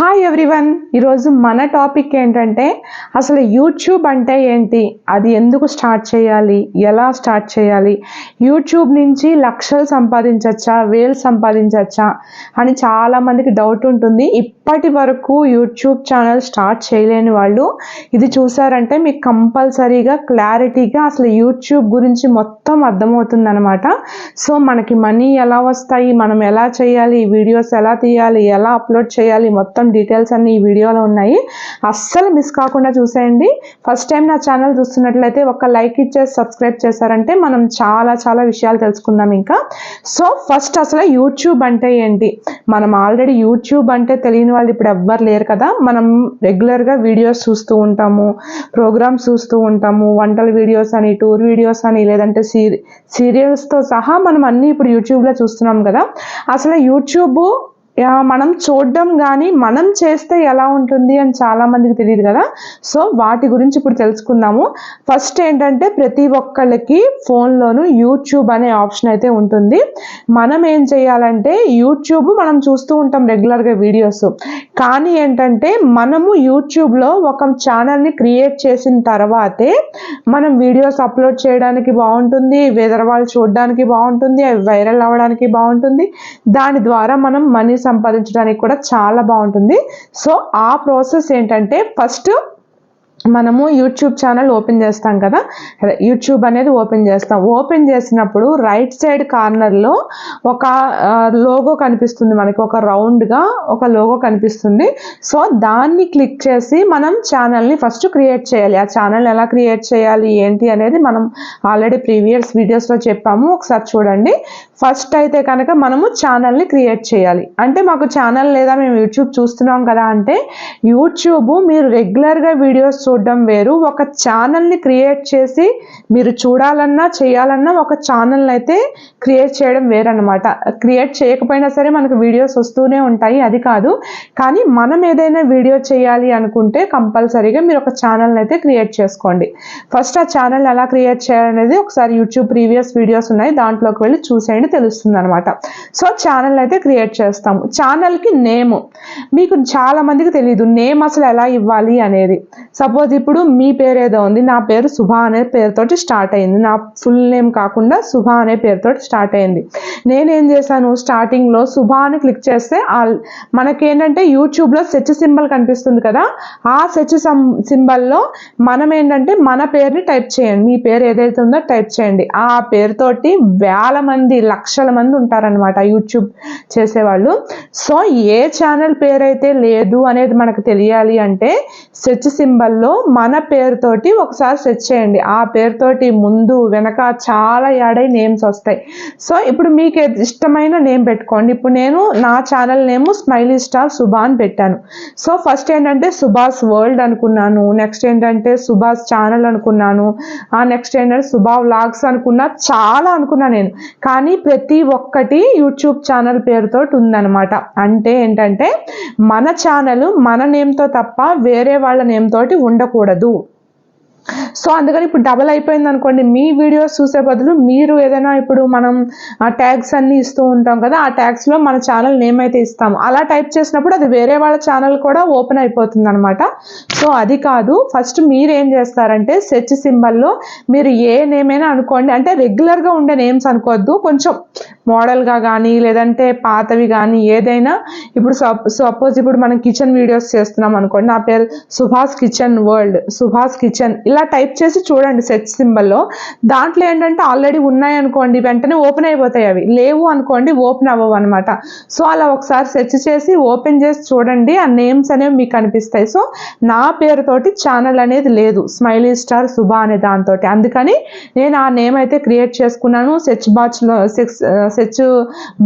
Hi everyone ఈరోజు మన topic ఏంటంటే అసలు యూట్యూబ్ అంటే ఏంటి? అది ఎందుకు స్టార్ట్ చేయాలి? ఎలా స్టార్ట్ చేయాలి? యూట్యూబ్ నుంచి లక్షలు సంపాదించవచ్చా వేలు సంపాదించవచ్చా అని చాలామందికి డౌట్ ఉంటుంది. ఇప్పటి వరకు యూట్యూబ్ ఛానల్ స్టార్ట్ చేయలేని వాళ్ళు ఇది చూసారంటే మీకు కంపల్సరీగా క్లారిటీగా అసలు యూట్యూబ్ గురించి మొత్తం అర్థమవుతుందనమాట సో మనకి మనీ ఎలా వస్తాయి? మనం ఎలా చేయాలి? వీడియోస్ ఎలా తీయాలి? ఎలా అప్లోడ్ చేయాలి? మొత్తం డీటెయిల్స్ అన్ని ఈ వీడియోలో ఉన్నాయి. అస్సలు మిస్ కాకుండా చూసేయండి. ఫస్ట్ టైం నా ఛానల్ చూస్తున్నట్లయితే ఒక లైక్ ఇచ్చేసి సబ్స్క్రైబ్ చేశారంటే మనం చాలా చాలా విషయాలు తెలుసుకుందాం ఇంకా. సో ఫస్ట్ అసలు యూట్యూబ్ అంటే ఏంటి? మనం ఆల్రెడీ యూట్యూబ్ అంటే తెలియని వాళ్ళు ఇప్పుడు ఎవ్వరు లేరు కదా. మనం రెగ్యులర్గా వీడియోస్ చూస్తూ ఉంటాము ప్రోగ్రామ్స్ చూస్తూ ఉంటాము వంటల వీడియోస్ అని టూర్ వీడియోస్ అని లేదంటే సీరి సీరియల్స్తో సహా మనం అన్నీ ఇప్పుడు యూట్యూబ్లో చూస్తున్నాం కదా. అసలు యూట్యూబ్ మనం చూడడం కానీ మనం చేస్తే ఎలా ఉంటుంది అని చాలామందికి తెలియదు కదా. సో వాటి గురించి ఇప్పుడు తెలుసుకుందాము. ఫస్ట్ ఏంటంటే ప్రతి ఒక్కళ్ళకి ఫోన్లోను యూట్యూబ్ అనే ఆప్షన్ అయితే ఉంటుంది. మనం ఏం చేయాలంటే యూట్యూబ్ మనం చూస్తూ ఉంటాం రెగ్యులర్గా వీడియోస్ కానీ ఏంటంటే మనము యూట్యూబ్లో ఒక ఛానల్ని క్రియేట్ చేసిన తర్వాతే మనం వీడియోస్ అప్లోడ్ చేయడానికి బాగుంటుంది వేరే వాళ్ళు చూడడానికి బాగుంటుంది అవి వైరల్ అవ్వడానికి బాగుంటుంది. దాని ద్వారా మనం మనీ సంపాదించడానికి కూడా చాలా బాగుంటుంది. సో ఆ ప్రాసెస్ ఏంటంటే ఫస్ట్ మనము యూట్యూబ్ ఛానల్ ఓపెన్ చేస్తాం కదా. యూట్యూబ్ అనేది ఓపెన్ చేస్తాం. ఓపెన్ చేసినప్పుడు రైట్ సైడ్ కార్నర్లో ఒక లోగో కనిపిస్తుంది మనకి. ఒక రౌండ్గా ఒక లోగో కనిపిస్తుంది. సో దాన్ని క్లిక్ చేసి మనం ఛానల్ని ఫస్ట్ క్రియేట్ చేయాలి. ఆ ఛానల్ ఎలా క్రియేట్ చేయాలి? ఏంటి అనేది మనం ఆల్రెడీ ప్రీవియస్ వీడియోస్లో చెప్పాము. ఒకసారి చూడండి. ఫస్ట్ అయితే కనుక మనము ఛానల్ని క్రియేట్ చేయాలి. అంటే మాకు ఛానల్ లేదా మేము యూట్యూబ్ చూస్తున్నాం కదా అంటే యూట్యూబ్ మీరు రెగ్యులర్గా వీడియోస్ చూడడం వేరు. ఒక ఛానల్ని క్రియేట్ చేసి మీరు చూడాలన్నా చేయాలన్నా ఒక ఛానల్ అయితే క్రియేట్ చేయడం వేరనమాట క్రియేట్ చేయకపోయినా సరే మనకు వీడియోస్ వస్తూనే ఉంటాయి అది కాదు. కానీ మనం ఏదైనా వీడియో చేయాలి అనుకుంటే కంపల్సరీగా మీరు ఒక ఛానల్ అయితే క్రియేట్ చేసుకోండి. ఫస్ట్ ఆ ఛానల్ ఎలా క్రియేట్ చేయాలనేది ఒకసారి యూట్యూబ్ ప్రీవియస్ వీడియోస్ ఉన్నాయి దాంట్లోకి వెళ్ళి చూసేయండి. తెలుస్తుంది అనమాట సో ఛానల్ అయితే క్రియేట్ చేస్తాము ఛానల్కి నేమ్ మీకు చాలా మందికి తెలియదు నేమ్ అసలు ఎలా ఇవ్వాలి అనేది. సపోజ్ ఇప్పుడు మీ పేరు ఏదో ఉంది నా పేరు సుభా అనే పేరుతోటి స్టార్ట్ అయింది. నా ఫుల్ నేమ్ కాకుండా సుభా అనే పేరుతోటి స్టార్ట్ అయింది. నేనేం చేశాను? స్టార్టింగ్లో సుభా అని క్లిక్ చేస్తే మనకేంటంటే యూట్యూబ్లో సెర్చ్ సింబల్ కనిపిస్తుంది కదా ఆ సెర్చ్ సింబల్లో మనం ఏంటంటే మన పేరుని టైప్ చేయండి. మీ పేరు ఏదైతే ఉందో టైప్ చేయండి. ఆ పేరుతోటి వేల మంది లక్షల మంది ఉంటారనమాట యూట్యూబ్ చేసేవాళ్ళు. సో ఏ ఛానల్ పేరైతే లేదు అనేది మనకు తెలియాలి అంటే సెర్చ్ సింబల్లో మన పేరుతోటి ఒకసారి సెర్చ్ చేయండి. ఆ పేరుతోటి ముందు వెనక చాలా యాడై నేమ్స్ వస్తాయి. సో ఇప్పుడు మీకు ఏది ఇష్టమైన నేమ్ పెట్టుకోండి. ఇప్పుడు నేను నా channel name smiley star Subha అని పెట్టాను. సో ఫస్ట్ ఏంటంటే సుభాష్ వరల్డ్ అనుకున్నాను. నెక్స్ట్ ఏంటంటే సుభాష్ ఛానల్ అనుకున్నాను. ఆ నెక్స్ట్ ఏంటంటే సుభా వ్లాగ్స్ అనుకున్నా చాలా అనుకున్నా నేను. కానీ ప్రతి ఒక్కటి యూట్యూబ్ ఛానల్ పేరుతో ఉందన్నమాట. అంటే ఏంటంటే మన ఛానల్ మన నేమ్తో తప్ప వేరే వాళ్ళ నేమ్ తోటి ఉండకూడదు. సో అందుకని ఇప్పుడు డబల్ అయిపోయింది అనుకోండి మీ వీడియోస్ చూసే బదులు మీరు ఏదైనా ఇప్పుడు మనం ఆ ట్యాగ్స్ అన్ని ఇస్తూ ఉంటాం కదా ఆ ట్యాగ్స్లో మన ఛానల్ నేమ్ అయితే ఇస్తాము. అలా టైప్ చేసినప్పుడు అది వేరే వాళ్ళ ఛానల్ కూడా ఓపెన్ అయిపోతుంది అనమాట సో అది కాదు ఫస్ట్ మీరు ఏం చేస్తారంటే సెర్చ్ సింబల్లో మీరు ఏ నేమ్ అయినా అనుకోండి అంటే రెగ్యులర్గా ఉండే నేమ్స్ అనుకోవద్దు కొంచెం మోడల్గా కానీ లేదంటే పాతవి కానీ ఏదైనా ఇప్పుడు సపోజ్ ఇప్పుడు మనం కిచెన్ వీడియోస్ చేస్తున్నాం అనుకోండి నా పేరు Subhash kitchen world Subhash kitchen ఇలా టైప్ చేసి చూడండి సెర్చ్ సింబల్లో దాంట్లో ఏంటంటే ఆల్రెడీ ఉన్నాయి అనుకోండి వెంటనే ఓపెన్ అయిపోతాయి అవి. లేవు అనుకోండి ఓపెన్ అవ్వవు అనమాట సో అలా ఒకసారి సెర్చ్ చేసి ఓపెన్ చేసి చూడండి ఆ నేమ్స్ అనేవి మీకు కనిపిస్తాయి సో నా పేరుతోటి ఛానల్ అనేది లేదు. స్మైలీ స్టార్ సుభా అనే దాంతో అందుకని నేను ఆ నేమ్ అయితే క్రియేట్ చేసుకున్నాను. సెర్చ్ బాక్స్లో సెక్స్ సెర్చ్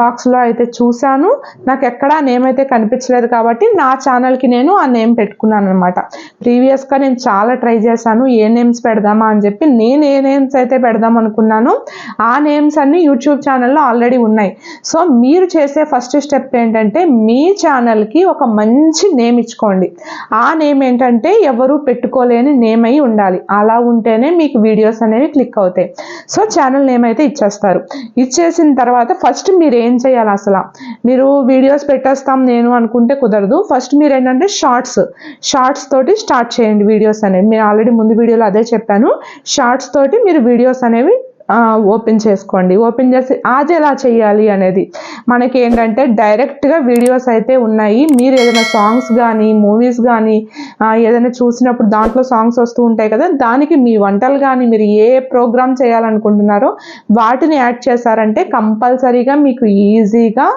బాక్స్లో అయితే చూశాను. నాకు ఎక్కడా నేమ్ అయితే కనిపించలేదు కాబట్టి నా ఛానల్కి నేను ఆ నేమ్ పెట్టుకున్నాను అనమాట ప్రీవియస్గా నేను చాలా ట్రై చేశాను. ఏ నేమ్స్ పెడదామా అని చెప్పి నేను ఏ నేమ్స్ అయితే పెడదాం అనుకున్నానో ఆ నేమ్స్ అన్ని యూట్యూబ్ ఛానల్లో ఆల్రెడీ ఉన్నాయి. సో మీరు చేసే ఫస్ట్ స్టెప్ ఏంటంటే మీ ఛానల్కి ఒక మంచి నేమ్ ఇచ్చుకోండి. ఆ నేమ్ ఏంటంటే ఎవరు పెట్టుకోలేని నేమ్ అయి ఉండాలి. అలా ఉంటేనే మీకు వీడియోస్ అనేవి క్లిక్ అవుతాయి. సో ఛానల్ నేమ్ అయితే ఇచ్చేస్తారు. ఇచ్చేసిన తర్వాత ఫస్ట్ మీరు ఏం చేయాలి అసలు? మీరు వీడియోస్ పెట్టేస్తాం నేను అనుకుంటే కుదరదు. ఫస్ట్ మీరు ఏంటంటే షార్ట్స్ షార్ట్స్ తోటి స్టార్ట్ చేయండి వీడియోస్ అనేవి. మీరు ఆల్రెడీ ముందు వీడియోలో అదే చెప్పాను. షార్ట్స్ తోటి మీరు వీడియోస్ అనేవి ఓపెన్ చేసుకోండి. ఓపెన్ చేసి అది ఎలా చేయాలి అనేది మనకి ఏంటంటే డైరెక్ట్గా వీడియోస్ అయితే ఉన్నాయి. మీరు ఏదైనా సాంగ్స్ కానీ మూవీస్ కానీ ఏదైనా చూసినప్పుడు దాంట్లో సాంగ్స్ వస్తూ ఉంటాయి కదా దానికి మీ వంటలు కానీ మీరు ఏ ప్రోగ్రామ్ చేయాలనుకుంటున్నారో వాటిని యాడ్ చేశారంటే కంపల్సరీగా మీకు ఈజీగా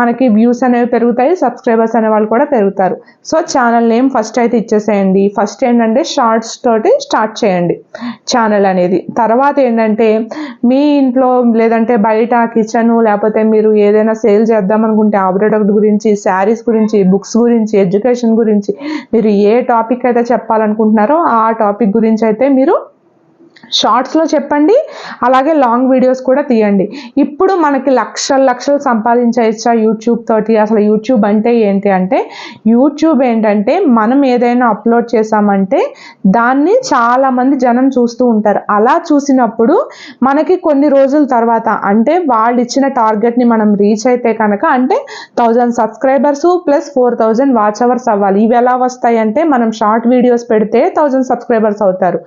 మనకి వ్యూస్ అనేవి పెరుగుతాయి సబ్స్క్రైబర్స్ అనే వాళ్ళు కూడా పెరుగుతారు. సో ఛానల్ నేమ్ ఫస్ట్ అయితే ఇచ్చేసేయండి. ఫస్ట్ ఏంటంటే షార్ట్స్ తోటి స్టార్ట్ చేయండి ఛానల్ అనేది. తర్వాత ఏంటంటే మీ ఇంట్లో లేదంటే బయట కిచెన్ లేకపోతే మీరు ఏదైనా సేల్ చేద్దాం అనుకుంటే ఆ ప్రొడక్ట్ గురించి శారీస్ గురించి బుక్స్ గురించి ఎడ్యుకేషన్ గురించి మీరు ఏ టాపిక్ అయితే చెప్పాలనుకుంటున్నారో ఆ టాపిక్ గురించి అయితే మీరు షార్ట్స్లో చెప్పండి అలాగే లాంగ్ వీడియోస్ కూడా తీయండి. ఇప్పుడు మనకి లక్షల లక్షలు సంపాదించవచ్చా యూట్యూబ్ తోటి అసలు యూట్యూబ్ అంటే ఏంటి అంటే యూట్యూబ్ ఏంటంటే మనం ఏదైనా అప్లోడ్ చేసామంటే దాన్ని చాలామంది జనం చూస్తూ ఉంటారు. అలా చూసినప్పుడు మనకి కొన్ని రోజుల తర్వాత అంటే వాళ్ళు ఇచ్చిన టార్గెట్ని మనం రీచ్ అయితే కనుక అంటే thousand subscribers plus four thousand watch hours అవ్వాలి. ఇవి ఎలా వస్తాయి అంటే మనం షార్ట్ వీడియోస్ పెడితే థౌజండ్ సబ్స్క్రైబర్స్ అవుతారు.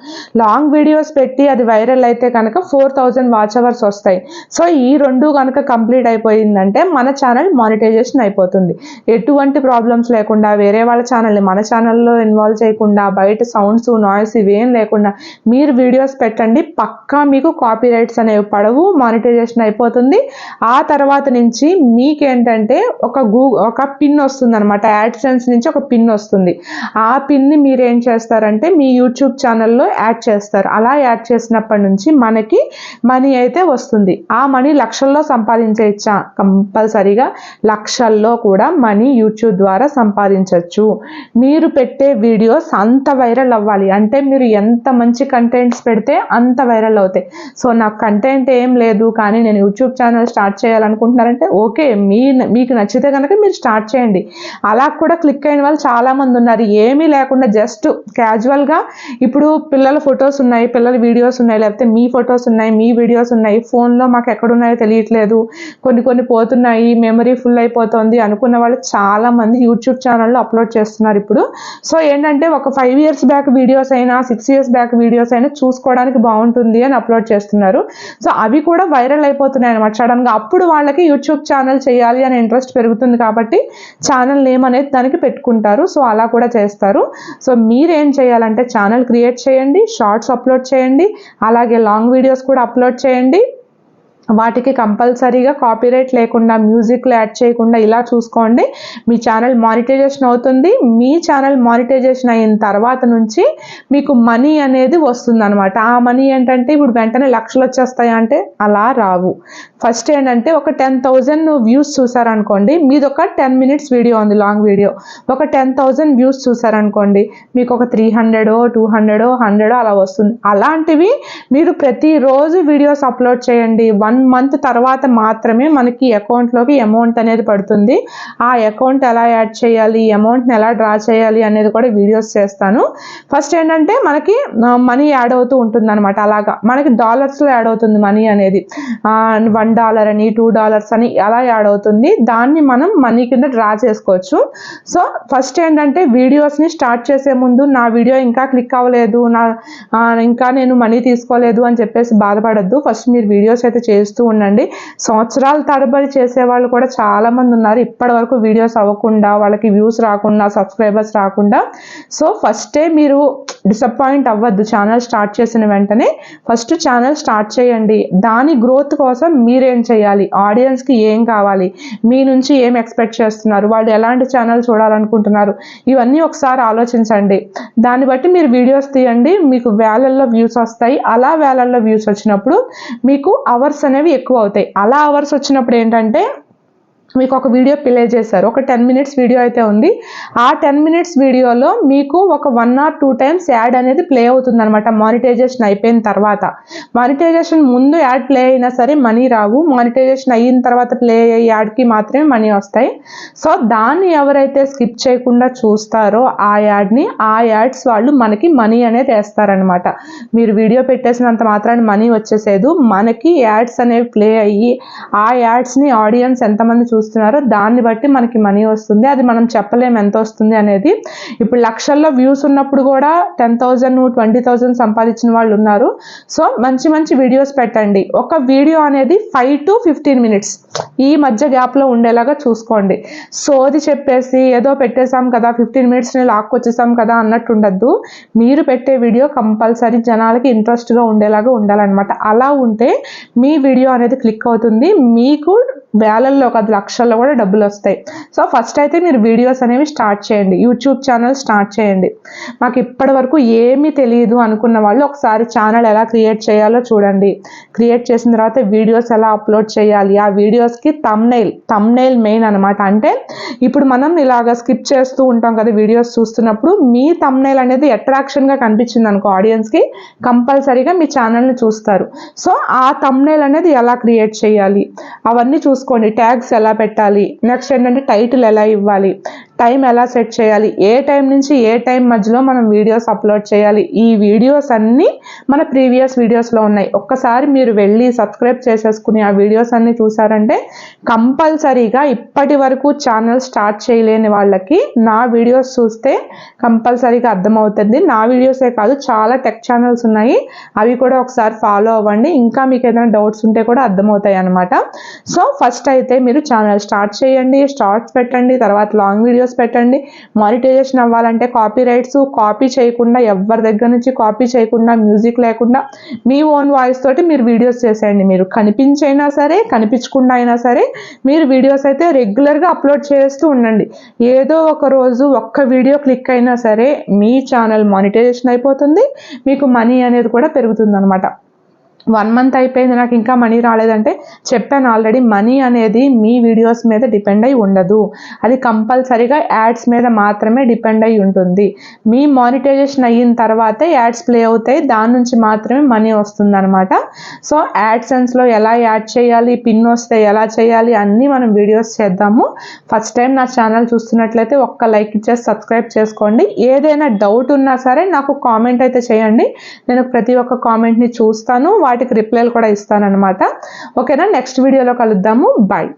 లాంగ్ వీడియోస్ పెట్టి పెట్టి అది వైరల్ అయితే కనుక ఫోర్ థౌజండ్ వాచ్ అవర్స్ వస్తాయి. సో ఈ రెండు కనుక కంప్లీట్ అయిపోయిందంటే మన ఛానల్ మానిటైజేషన్ అయిపోతుంది. ఎటువంటి ప్రాబ్లమ్స్ లేకుండా వేరే వాళ్ళ ఛానల్ని మన ఛానల్లో ఇన్వాల్వ్ చేయకుండా బయట సౌండ్స్ నాయిస్ ఇవేం లేకుండా మీరు వీడియోస్ పెట్టండి. పక్కా మీకు కాపీ రైట్స్ అనేవి పడవు మానిటైజేషన్ అయిపోతుంది. ఆ తర్వాత నుంచి మీకేంటంటే ఒక గూ ఒక పిన్ వస్తుంది అనమాట యాడ్సెన్స్ నుంచి ఒక పిన్ వస్తుంది. ఆ పిన్ని మీరు ఏం చేస్తారంటే మీ యూట్యూబ్ ఛానల్లో యాడ్ చేస్తారు. అలా యాడ్ చేసినప్పటి నుంచి మనకి మనీ అయితే వస్తుంది. ఆ మనీ లక్షల్లో సంపాదించేచ్చా కంపల్సరీగా లక్షల్లో కూడా మనీ యూట్యూబ్ ద్వారా సంపాదించవచ్చు మీరు పెట్టే వీడియోస్ అంత వైరల్ అవ్వాలి. అంటే మీరు ఎంత మంచి కంటెంట్స్ పెడితే అంత వైరల్ అవుతాయి. సో నాకు కంటెంట్ ఏం లేదు కానీ నేను యూట్యూబ్ ఛానల్ స్టార్ట్ చేయాలనుకుంటున్నారంటే ఓకే మీ మీకు నచ్చితే కనుక మీరు స్టార్ట్ చేయండి. అలా కూడా క్లిక్ అయిన వాళ్ళు చాలామంది ఉన్నారు. ఏమీ లేకుండా జస్ట్ క్యాజువల్గా ఇప్పుడు పిల్లల ఫొటోస్ ఉన్నాయి పిల్లల వీడియోస్ ఉన్నాయి లేకపోతే మీ ఫొటోస్ ఉన్నాయి మీ వీడియోస్ ఉన్నాయి ఫోన్లో మాకు ఎక్కడున్నాయో తెలియట్లేదు. కొన్ని కొన్ని పోతున్నాయి మెమరీ ఫుల్ అయిపోతుంది అనుకున్న వాళ్ళు చాలామంది యూట్యూబ్ ఛానల్లో అప్లోడ్ చేస్తున్నారు ఇప్పుడు. సో ఏంటంటే ఒక ఫైవ్ ఇయర్స్ బ్యాక్ వీడియోస్ అయినా సిక్స్ ఇయర్స్ బ్యాక్ వీడియోస్ అయినా చూసుకోవడానికి బాగుంటుంది అని అప్లోడ్ చేస్తున్నారు. సో అవి కూడా వైరల్ అయిపోతున్నాయి అనమాట సడన్గా అప్పుడు వాళ్ళకి యూట్యూబ్ ఛానల్ చేయాలి అనే ఇంట్రెస్ట్ పెరుగుతుంది కాబట్టి ఛానల్ నేమ్ అనేది దానికి పెట్టుకుంటారు. సో అలా కూడా చేస్తారు. సో మీరేం చేయాలంటే ఛానల్ క్రియేట్ చేయండి షార్ట్స్ అప్లోడ్ చేయండి అలాగే లాంగ్ వీడియోస్ కూడా అప్లోడ్ చేయండి. వాటికి కంపల్సరీగా కాపీరైట్ లేకుండా మ్యూజిక్లు యాడ్ చేయకుండా ఇలా చూసుకోండి. మీ ఛానల్ మానిటైజేషన్ అవుతుంది. మీ ఛానల్ మానిటైజేషన్ అయిన తర్వాత నుంచి మీకు మనీ అనేది వస్తుంది అనమాట ఆ మనీ ఏంటంటే ఇప్పుడు వెంటనే లక్షలు వచ్చేస్తాయి అంటే అలా రావు. ఫస్ట్ ఏంటంటే ఒక టెన్ థౌజండ్ వ్యూస్ చూసారనుకోండి. మీది ఒక టెన్ మినిట్స్ వీడియో ఉంది లాంగ్ వీడియో. ఒక టెన్ థౌజండ్ వ్యూస్ చూసారనుకోండి మీకు ఒక త్రీ హండ్రెడో టూ హండ్రెడో హండ్రెడో అలా వస్తుంది. అలాంటివి మీరు ప్రతిరోజు వీడియోస్ అప్లోడ్ చేయండి. వన్ మంత్ తర్వాత మాత్రమే మనకి అకౌంట్లోకి అమౌంట్ అనేది పడుతుంది. ఆ అకౌంట్ ఎలా యాడ్ చేయాలి అమౌంట్ని ఎలా డ్రా చేయాలి అనేది కూడా వీడియోస్ చేస్తాను. ఫస్ట్ ఏంటంటే మనకి మనీ యాడ్ అవుతూ ఉంటుంది అనమాట అలాగా మనకి డాలర్స్లో యాడ్ అవుతుంది మనీ అనేది. వన్ డాలర్ అని టూ డాలర్స్ అని అలా యాడ్ అవుతుంది. దాన్ని మనం మనీ కింద డ్రా చేసుకోవచ్చు. సో ఫస్ట్ ఏంటంటే వీడియోస్ని స్టార్ట్ చేసే ముందు నా వీడియో ఇంకా క్లిక్ అవ్వలేదు నా ఇంకా నేను మనీ తీసుకోలేదు అని చెప్పేసి బాధపడద్దు. ఫస్ట్ మీరు వీడియోస్ అయితే చేస్తూ ఉండండి. సంవత్సరాల చేసే చేసేవాళ్ళు కూడా చాలామంది ఉన్నారు. ఇప్పటి వరకు వీడియోస్ అవ్వకుండా వాళ్ళకి వ్యూస్ రాకుండా సబ్స్క్రైబర్స్ రాకుండా. సో ఫస్టే మీరు డిసప్పాయింట్ అవ్వద్దు. ఛానల్ స్టార్ట్ చేసిన వెంటనే ఫస్ట్ ఛానల్ స్టార్ట్ చేయండి. దాని గ్రోత్ కోసం మీరేం చేయాలి? ఆడియన్స్కి ఏం కావాలి? మీ నుంచి ఏం ఎక్స్పెక్ట్ చేస్తున్నారు? వాళ్ళు ఎలాంటి ఛానల్ చూడాలనుకుంటున్నారు? ఇవన్నీ ఒకసారి ఆలోచించండి. దాన్ని బట్టి మీరు వీడియోస్ తీయండి. మీకు వేలల్లో వ్యూస్ వస్తాయి. అలా వేలల్లో వ్యూస్ వచ్చినప్పుడు మీకు అవర్స్ అనేవి ఎక్కువ అవుతాయి. అలా అవర్స్ వచ్చినప్పుడు ఏంటంటే మీకు ఒక వీడియో ప్లే చేశారు. ఒక టెన్ మినిట్స్ వీడియో అయితే ఉంది. ఆ టెన్ మినిట్స్ వీడియోలో మీకు ఒక one or two times ad అనేది ప్లే అవుతుంది అనమాట మానిటైజేషన్ అయిపోయిన తర్వాత. మానిటైజేషన్ ముందు యాడ్ ప్లే అయినా సరే మనీ రావు. మానిటైజేషన్ అయిన తర్వాత ప్లే అయ్యే యాడ్కి మాత్రమే మనీ వస్తాయి. సో దాన్ని ఎవరైతే స్కిప్ చేయకుండా చూస్తారో ఆ యాడ్ని ఆ యాడ్స్ వాళ్ళు మనకి మనీ అనేది వేస్తారనమాట మీరు వీడియో పెట్టేసినంత మాత్రాన్ని మనీ వచ్చేసేదు. మనకి యాడ్స్ అనేవి ప్లే అయ్యి ఆ యాడ్స్ని ఆడియన్స్ ఎంతమంది చూ చూస్తున్నారో. దాన్ని బట్టి మనకి మనీ వస్తుంది. అది మనం చెప్పలేము ఎంత వస్తుంది అనేది. ఇప్పుడు లక్షల్లో వ్యూస్ ఉన్నప్పుడు కూడా టెన్ థౌజండ్ ట్వంటీ థౌజండ్ సంపాదించిన వాళ్ళు ఉన్నారు. సో మంచి మంచి వీడియోస్ పెట్టండి. ఒక వీడియో అనేది ఫైవ్ టు ఫిఫ్టీన్ మినిట్స్. ఈ మధ్య గ్యాప్లో ఉండేలాగా చూసుకోండి. సోది చెప్పేసి ఏదో పెట్టేశాం కదా ఫిఫ్టీన్ మినిట్స్ని లాక్కొచ్చేసాం కదా అన్నట్టు ఉండద్దు. మీరు పెట్టే వీడియో కంపల్సరీ జనాలకి ఇంట్రెస్ట్గా ఉండేలాగా ఉండాలన్నమాట. అలా ఉంటే మీ వీడియో అనేది క్లిక్ అవుతుంది. మీకు వేలల్లో కాదు లక్షల్లో కూడా డబ్బులు వస్తాయి. సో ఫస్ట్ అయితే మీరు వీడియోస్ అనేవి స్టార్ట్ చేయండి. యూట్యూబ్ ఛానల్ స్టార్ట్ చేయండి. మాకు ఇప్పటి వరకు ఏమీ తెలియదు అనుకున్న వాళ్ళు ఒకసారి ఛానల్ ఎలా క్రియేట్ చేయాలో చూడండి. క్రియేట్ చేసిన తర్వాత వీడియోస్ ఎలా అప్లోడ్ చేయాలి? ఆ వీడియోస్కి తమ్నైల్ తమ్నైల్ మెయిన్ అనమాట అంటే ఇప్పుడు మనం ఇలాగ స్కిప్ చేస్తూ ఉంటాం కదా వీడియోస్ చూస్తున్నప్పుడు మీ తమ్నైల్ అనేది అట్రాక్షన్గా కనిపించింది అనుకో ఆడియన్స్కి కంపల్సరీగా మీ ఛానల్ని చూస్తారు. సో ఆ తమ్నైల్ అనేది ఎలా క్రియేట్ చేయాలి? అవన్నీ చూసుకోండి. ట్యాగ్స్ ఎలా పెట్టాలి? నెక్స్ట్ ఏంటంటే టైటిల్ ఎలా ఇవ్వాలి? టైం ఎలా సెట్ చేయాలి? ఏ టైం నుంచి ఏ టైం మధ్యలో మనం వీడియోస్ అప్లోడ్ చేయాలి? ఈ వీడియోస్ అన్నీ మన ప్రీవియస్ వీడియోస్లో ఉన్నాయి. ఒక్కసారి మీరు వెళ్ళి సబ్స్క్రైబ్ చేసేసుకుని ఆ వీడియోస్ అన్నీ చూసారంటే కంపల్సరీగా ఇప్పటి వరకు ఛానల్ స్టార్ట్ చేయలేని వాళ్ళకి నా వీడియోస్ చూస్తే కంపల్సరీగా అర్థమవుతుంది. నా వీడియోసే కాదు చాలా టెక్ ఛానల్స్ ఉన్నాయి. అవి కూడా ఒకసారి ఫాలో అవ్వండి. ఇంకా మీకు ఏదైనా డౌట్స్ ఉంటే కూడా అర్థమవుతాయి అనమాట సో ఫస్ట్ అయితే మీరు ఛానల్ స్టార్ట్ చేయండి. స్టార్ట్స్ పెట్టండి. తర్వాత లాంగ్ వీడియోస్ పెట్టండి. మానిటైజేషన్ అవ్వాలంటే కాపీ రైట్స్ కాపీ చేయకుండా ఎవరి దగ్గర నుంచి కాపీ చేయకుండా మ్యూజిక్ లేకుండా మీ ఓన్ వాయిస్ తోటి మీరు వీడియోస్ చేసేయండి. మీరు కనిపించైనా సరే కనిపించకుండా అయినా సరే మీరు వీడియోస్ అయితే రెగ్యులర్గా అప్లోడ్ చేస్తూ ఉండండి. ఏదో ఒక రోజు ఒక్క వీడియో క్లిక్ అయినా సరే మీ ఛానల్ మానిటైజేషన్ అయిపోతుంది. మీకు మనీ అనేది కూడా పెరుగుతుంది అనమాట వన్ మంత్ అయిపోయింది నాకు ఇంకా మనీ రాలేదంటే చెప్పాను ఆల్రెడీ మనీ అనేది మీ వీడియోస్ మీద డిపెండ్ అయి ఉండదు. అది కంపల్సరీగా యాడ్స్ మీద మాత్రమే డిపెండ్ అయి ఉంటుంది. మీ మానిటైజేషన్ అయిన తర్వాతే యాడ్స్ ప్లే అవుతాయి దాని నుంచి మాత్రమే మనీ వస్తుంది అనమాట సో యాడ్సెన్స్లో ఎలా యాడ్ చేయాలి పిన్ వస్తే ఎలా చేయాలి అన్నీ మనం వీడియోస్ చేద్దాము. ఫస్ట్ టైం నా ఛానల్ చూస్తున్నట్లయితే ఒక్క లైక్ ఇచ్చేసి సబ్స్క్రైబ్ చేసుకోండి. ఏదైనా డౌట్ ఉన్నా సరే నాకు కామెంట్ అయితే చేయండి. నేను ప్రతి ఒక్క కామెంట్ని చూస్తాను. వాటికి రిప్లైలు కూడా ఇస్తానన్నమాట. ఓకేనా? నెక్స్ట్ వీడియోలో కలుద్దాము. బాయ్.